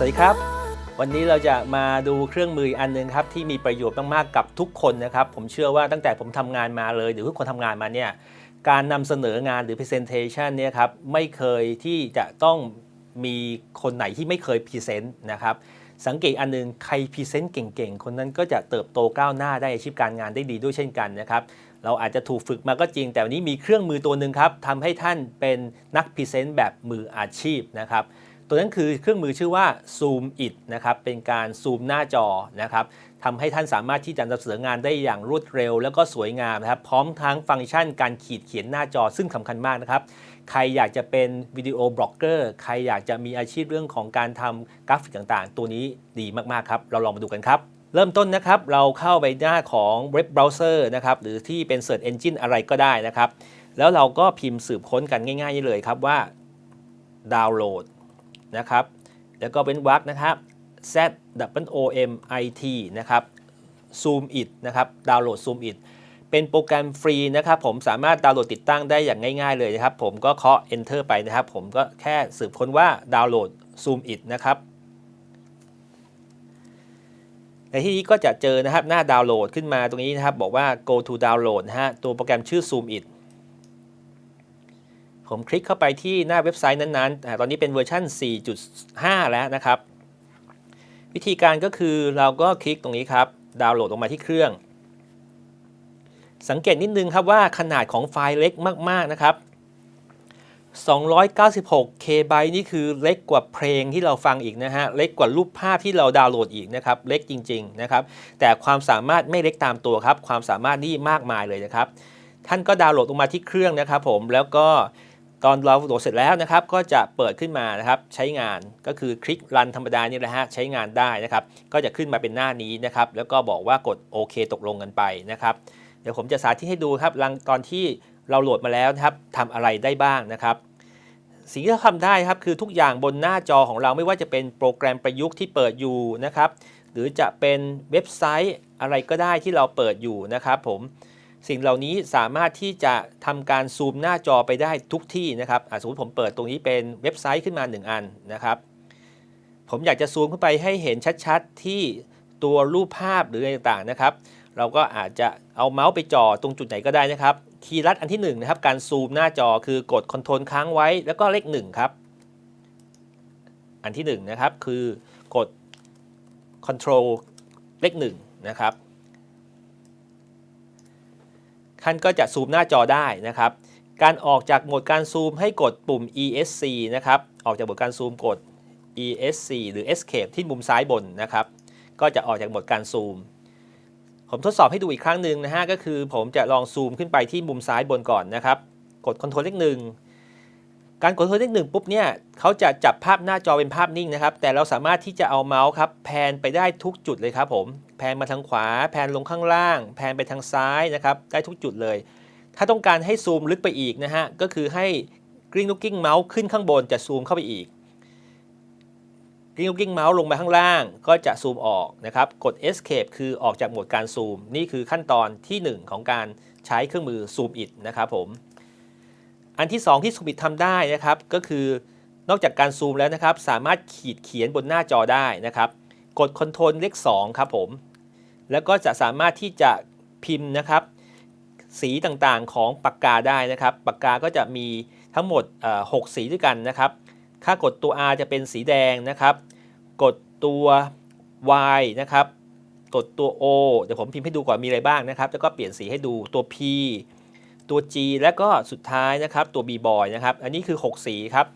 สวัสดีครับ วันนี้เราจะมาดูเครื่องมืออันหนึงครับที่มีประโยชน์มากๆกับทุกคนนะครับ ผมเชื่อว่าตั้งแต่ผมทำงานมาเลยหรือทุกคนทำงานมาเนี่ยการนำเสนองานหรือ presentation เนี่ยครับไม่เคยที่จะต้องมีคนไหนที่ไม่เคยพรีเซนต์นะครับสังเกตอันหนึงใครพรีเซนต์เก่งๆ คนนั้นก็จะเติบโตก้าวหน้าได้อาชีพการงานได้ดีด้วยเช่นกันนะครับเราอาจจะถูกฝึกมาก็จริง แต่วันนี้มีเครื่องมือตัวหนึ่งครับทำให้ท่านเป็นนักพรีเซนต์แบบมืออาชีพนะครับ ตัวนั้นคือเครื่องมือชื่อว่า Zoom It นะครับ เป็นการซูมหน้าจอนะครับทำให้ท่านสามารถที่จะนำเสนองานได้อย่างรวดเร็ว แล้วก็สวยงามนะครับ พร้อมทั้งฟังก์ชันการขีดเขียนหน้าจอซึ่งสำคัญมากนะครับ ใครอยากจะเป็นวิดีโอบล็อกเกอร์ ใครอยากจะมีอาชีพเรื่องของการทำกราฟิกต่างๆ ตัวนี้ดีมากๆครับ เราลองมาดูกันครับเริ่มต้นนะครับเราเข้าไปหน้าของเว็บเบราว์เซอร์นะครับหรือที่เป็น Search Engine อะไรก็ได้นะครับ แล้วเราก็พิมพ์สืบค้นกันง่ายๆนี่เลยครับว่าดาวน์โหลด นะครับ แล้วก็เป็นวรรคนะครับ Z W O M I T นะครับ Zoom It นะครับ ดาวน์โหลด Zoom It เป็นโปรแกรมฟรีนะครับผมสามารถดาวน์โหลดติดตั้งได้อย่างง่ายๆเลยนะครับ ผมก็เคาะ Enter ไปนะครับ ผมก็แค่สืบค้นว่าดาวน์โหลด Zoom It นะครับในที่นี้ก็จะเจอนะครับหน้าดาวน์โหลดขึ้นมาตรงนี้นะครับ บอกว่า go to download นะฮะตัวโปรแกรมชื่อ Zoom It ผมคลิกเข้าไปที่หน้าเว็บไซต์นั้นๆ ตอนนี้เป็นเวอร์ชัน4.5 แล้วนะครับ วิธีการก็คือเราก็คลิกตรงนี้ครับ ดาวน์โหลดลงมาที่เครื่อง สังเกตนิดนึงครับว่าขนาดของไฟล์เล็กมากๆนะครับ 296 k ไบต์นี่คือเล็กกว่าเพลงที่เราฟังอีกนะฮะ เล็กกว่ารูปภาพที่เราดาวน์โหลดอีกนะครับ เล็กจริงๆนะครับ แต่ความสามารถไม่เล็กตามตัวครับ ความสามารถนี่มากมายเลยนะครับ ท่านก็ดาวน์โหลดลงมาที่เครื่องนะครับผม แล้วก็ ตอนเราโหลดเสร็จแล้วนะครับก็จะเปิดขึ้นมานะครับใช้งานก็คือคลิกรันธรรมดานี่แหละฮะใช้งานได้นะครับก็จะขึ้นมาเป็นหน้านี้นะครับแล้วก็บอกว่ากดโอเคตกลงกันไปนะครับเดี๋ยวผมจะสาธิตให้ดูครับลังตอนที่เราโหลดมาแล้วนะครับทำอะไรได้บ้างนะครับสิ่งที่เราทำได้ครับคือทุกอย่างบนหน้าจอของเราไม่ว่าจะเป็นโปรแกรมประยุกต์ที่เปิดอยู่นะครับหรือจะเป็นเว็บไซต์อะไรก็ได้ที่เราเปิดอยู่นะครับผม สิ่งเหล่านี้สามารถที่จะทำการซูมหน้าจอไปได้ทุกที่นะครับสมมติผมเปิดตรงนี้เป็นเว็บไซต์ขึ้นมา 1 อันนะครับ ผมอยากจะซูมเข้าไปให้เห็นชัดๆ ที่ตัวรูปภาพหรืออะไรต่างๆนะครับ เราก็อาจจะเอาเมาส์ไปจ่อตรงจุดไหนก็ได้นะครับ คีย์ลัดอันที่1นะครับการซูมหน้าจอคือกดคอนโทรลค้างไว้แล้วก็เลข1ครับ อันที่1นะครับคือกด Control เลข1นะครับ ท่านก็จะซูมหน้าจอได้นะครับ การออกจากโหมดการซูมให้กดปุ่ม ESC นะครับ ออกจากโหมดการซูมกด ESC หรือ Escape ที่มุมซ้ายบนนะครับ ก็จะออกจากโหมดการซูม ผมทดสอบให้ดูอีกครั้งหนึ่งนะฮะ ก็คือผมจะลองซูมขึ้นไปที่มุมซ้ายบนก่อนนะครับ กด Ctrl เลขหนึ่ง การกด Ctrl เลขหนึ่งปุ๊บเนี่ยเขาจะจับภาพหน้าจอเป็นภาพนิ่งนะครับ แต่เราสามารถที่จะเอาเมาส์ครับแพนไปได้ทุกจุดเลยครับผมแพนมาทางขวา แพนลงข้างล่าง แพนไปทางซ้ายนะครับได้ทุกจุดเลย ถ้าต้องการให้ซูมลึกไปอีกนะฮะก็คือให้กริ้งลูกกิ้งเมาส์ขึ้นข้างบนจะซูมเข้าไปอีกกริ้งลูกกิ้งเมาส์ลงมาข้างล่าง ก็จะซูมออกนะครับกด escape คือออกจากโหมดการซูม นี่คือขั้นตอนทีหนึ่1 ของการใช้เครื่องมือซูมอิดนะครับผม อันที่ 2 ที่ซูมิทำได้นะครับก็คือนอกจากการซูมแล้วนะครับ สามารถขีดเขียนบนหน้าจอได้นะครับ กด Ctrl เลข2ครับผม แล้วก็จะสามารถที่จะพิมพ์นะครับ สีต่างๆของปากกาได้นะครับ ปากกาก็จะมีทั้งหมดเอ่อ6สีด้วยกันนะครับถ้ากดตัว R จะเป็นสีแดงนะครับ กดตัว Y นะครับ กดตัว O เดี๋ยวผมพิมพ์ให้ดูก่อนมีอะไรบ้างนะครับ แล้วก็เปลี่ยนสีให้ดูตัว P ตัว G และก็สุดท้ายนะครับตัว B boy นะครับ อันนี้คือ 6 สีครับ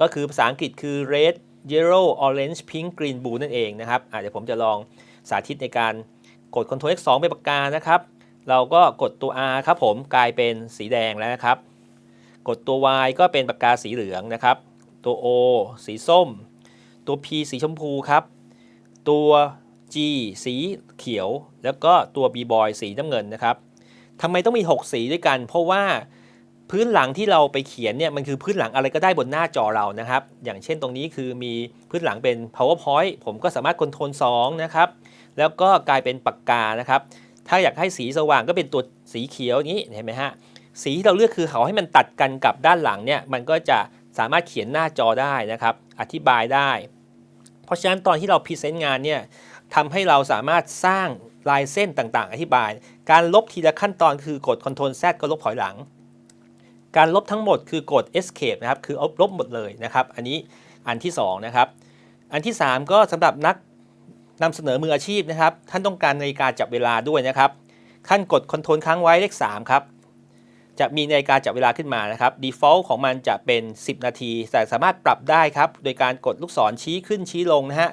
ก็คือภาษาอังกฤษคือ red yellow orange pink green blue นั่นเองนะครับอะเดี๋ยวผมจะลองสาธิตในการกด Ctrl X2 เป็นปากกานะครับ เราก็กดตัว R ครับผมกลายเป็นสีแดงแล้วนะครับ กดตัว Y ก็เป็นปากกาสีเหลืองนะครับ ตัว O สีส้ม ตัว P สีชมพูครับ ตัว G สีเขียว แล้วก็ตัว B boy สีน้ำเงินนะครับ ทำไมต้องมี 6 สีด้วยกัน เพราะว่าพื้นหลังที่เราไปเขียนเนี่ยมันคือพื้นหลังอะไรก็ได้บนหน้าจอเรานะครับ อย่างเช่นตรงนี้คือมีพื้นหลังเป็น powerpoint ผมก็สามารถคอนโทรล2นะครับ แล้วก็กลายเป็นปากกานะครับ ถ้าอยากให้สีสว่างก็เป็นตัวสีเขียวอย่างนี้เห็นไหมฮะ สีที่เราเลือกคือเขาให้มันตัดกันกับด้านหลังเนี่ยมันก็จะสามารถเขียนหน้าจอได้นะครับ อธิบายได้ เพราะฉะนั้นตอนที่เราพรีเซนต์งานเนี่ยทำให้เราสามารถสร้าง ลายเส้นต่างๆ อธิบาย การลบทีละขั้นตอนคือกด Ctrl Z ก็ลบถอยหลัง การลบทั้งหมดคือกด Escape นะครับ คือเอาลบหมดเลยนะครับ อันนี้อันที่2นะครับ อันที่ 3 ก็สำหรับนักนำเสนอมืออาชีพนะครับ ท่านต้องการนาฬิกาจับเวลาด้วยนะครับ ขั้นกด Ctrl ค้างไว้เลข3ครับ จะมีนาฬิกาจับเวลาขึ้นมานะครับ default ของมันจะเป็น 10 นาที แต่สามารถปรับได้ครับ โดยการกดลูกศรชี้ขึ้นชี้ลงนะฮะ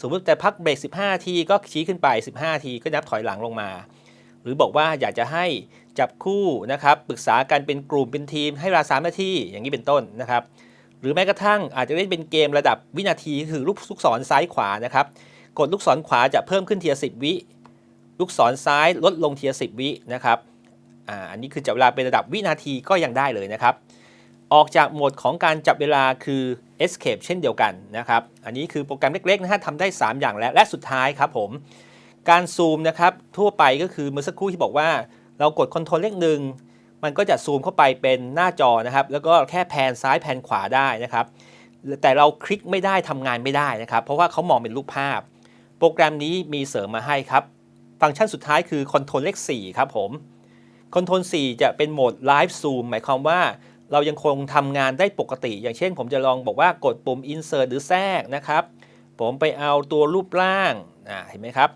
สมมติแต่พักเบรก 15นาทีก็ชี้ขึ้นไป 15นาทีก็นับถอยหลังลงมา หรือบอกว่าอยากจะให้จับคู่นะครับปรึกษากันเป็นกลุ่มเป็นทีมให้เวลา3นาทีอย่างนี้เป็นต้นนะครับหรือแม้กระทั่งอาจจะเล่นเป็นเกมระดับวินาทีคือลูกลูกศรซ้ายขวานะครับกดลูกศรขวาจะเพิ่มขึ้นเทีละ10วิลูกศรซ้ายลดลงเทีละ10วินะครับอ่าอันนี้คือจับเวลาเป็นระดับวินาทีก็ยังได้เลยนะครับ ออกจากโหมดของการจับเวลาคือ escape เช่นเดียวกันนะครับ อันนี้คือโปรแกรมเล็กๆนะฮะทำได้ 3 อย่างแล้วและสุดท้ายครับผม การซูมนะครับทั่วไปก็คือเมื่อสักครู่ที่บอกว่า เรากดคอนโทรลเลขหนึ่งมันก็จะซูมเข้าไปเป็นหน้าจอนะครับ แล้วก็แค่แผนซ้ายแผนขวาได้นะครับ แต่เราคลิกไม่ได้ทำงานไม่ได้นะครับ เพราะว่าเขามองเป็นรูปภาพ โปรแกรมนี้มีเสริมมาให้ครับ ฟังก์ชันสุดท้ายคือคอนโทรลเลข4ครับผมคอนโทรล4จะเป็นโหมด Live Zoom หมายความว่า เรายังคงทำงานได้ปกติ อย่างเช่น ผมจะลองบอกว่ากดปุ่ม Insert หรือแทรกนะครับ ผมไปเอาตัวรูปร่างเห็นไหมครับ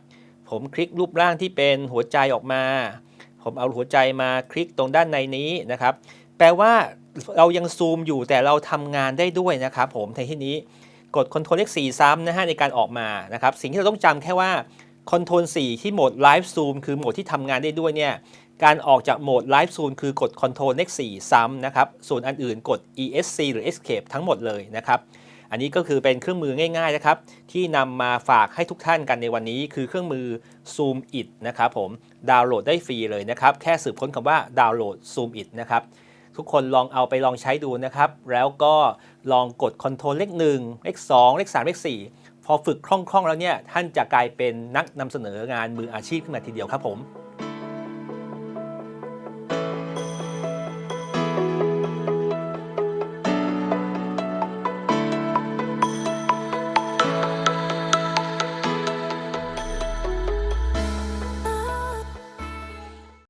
ผมคลิกรูปร่างที่เป็นหัวใจออกมา ผมเอาหัวใจมาคลิกตรงด้านในนี้นะครับ แปลว่าเรายังซูมอยู่แต่เราทำงานได้ด้วยนะครับ ผมในที่นี้กด Ctrl เลข4ซ้ำนะฮะในการออกมานะครับ สิ่งที่เราต้องจำแค่ว่า Ctrl 4 ที่โหมด Live Zoom คือโหมดที่ทำงานได้ด้วยเนี่ย การออกจากโหมด Live Zoom คือกด Ctrl เลข4ซ้ำนะครับ ส่วนอันอื่นกด ESC หรือ Escape ทั้งหมดเลยนะครับ อันนี้ก็คือเป็นเครื่องมือง่ายๆนะครับ ที่นำมาฝากให้ทุกท่านกันในวันนี้ คือเครื่องมือ Zoom It นะครับผม ดาวน์โหลดได้ฟรีเลยนะครับ แค่สืบค้นคำว่าดาวน์โหลด Zoom It นะครับ ทุกคนลองเอาไปลองใช้ดูนะครับ แล้วก็ลองกด Ctrl เลข1เลข2เลข3เลข4พอฝึกคล่องๆแล้วเนี่ยท่านจะกลายเป็นนักนำเสนองานมืออาชีพขึ้นมาทีเดียวครับผม